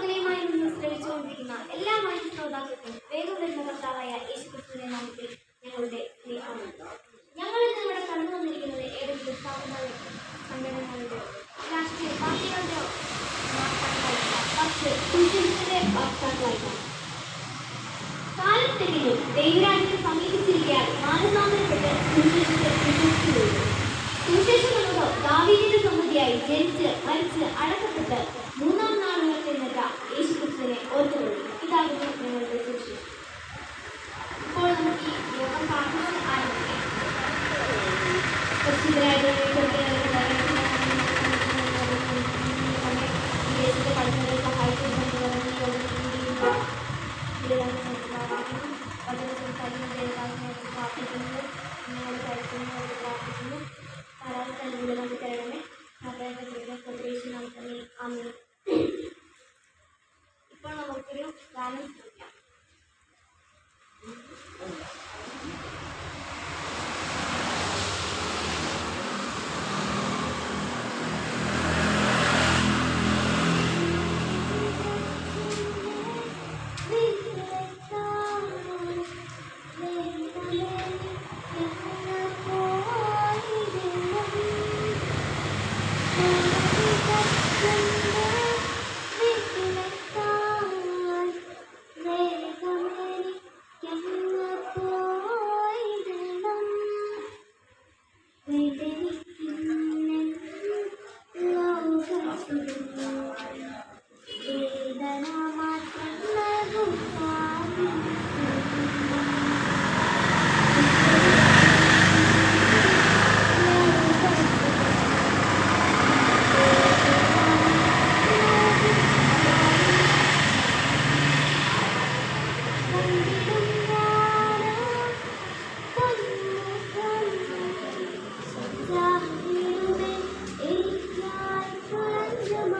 അകലെയുമായി നിന്ന് ശ്രമിച്ചുകൊണ്ടിരിക്കുന്ന എല്ലാ മാന്യ ശ്രോതാക്കൾക്കും വേഗം വരുന്ന കർത്താവായ യേശുക്രിസ്തുവിന്റെ നാമത്തിൽ ഞങ്ങളുടെ സ്നേഹമാണ് ഞങ്ങൾ ഇന്ന് ഇവിടെ കടന്നു വന്നിരിക്കുന്നത് ഏതെങ്കിലും സ്ഥാപനങ്ങളുടെ സംഘടനകളുടെ രാഷ്ട്രീയ പാർട്ടികളുടെയോ പക്ഷേ സുവിശേഷത്തിന്റെ വാർത്താക്കളായിട്ടാണ് കാലത്തെങ്കിലും ദൈവരാജ്യം സമീപിച്ചിരിക്കാൻ മാനസാന്തരപ്പെട്ട് സുവിശേഷം എന്നത് ദാവീദിന്റെ സമൃദ്ധിയായി ജനിച്ച് മരിച്ച് അടക്കപ്പെട്ട് മൂന്നാം യേശുക്രിസ്തുവിനെ ഓർത്തുകൊള്ളു ഇതാകുന്നു ഞങ്ങളുടെ സുവിശേഷം ഇപ്പോൾ നമുക്ക് ഈ യോഗം പ്രാർത്ഥിച്ച് ആരംഭിക്കാം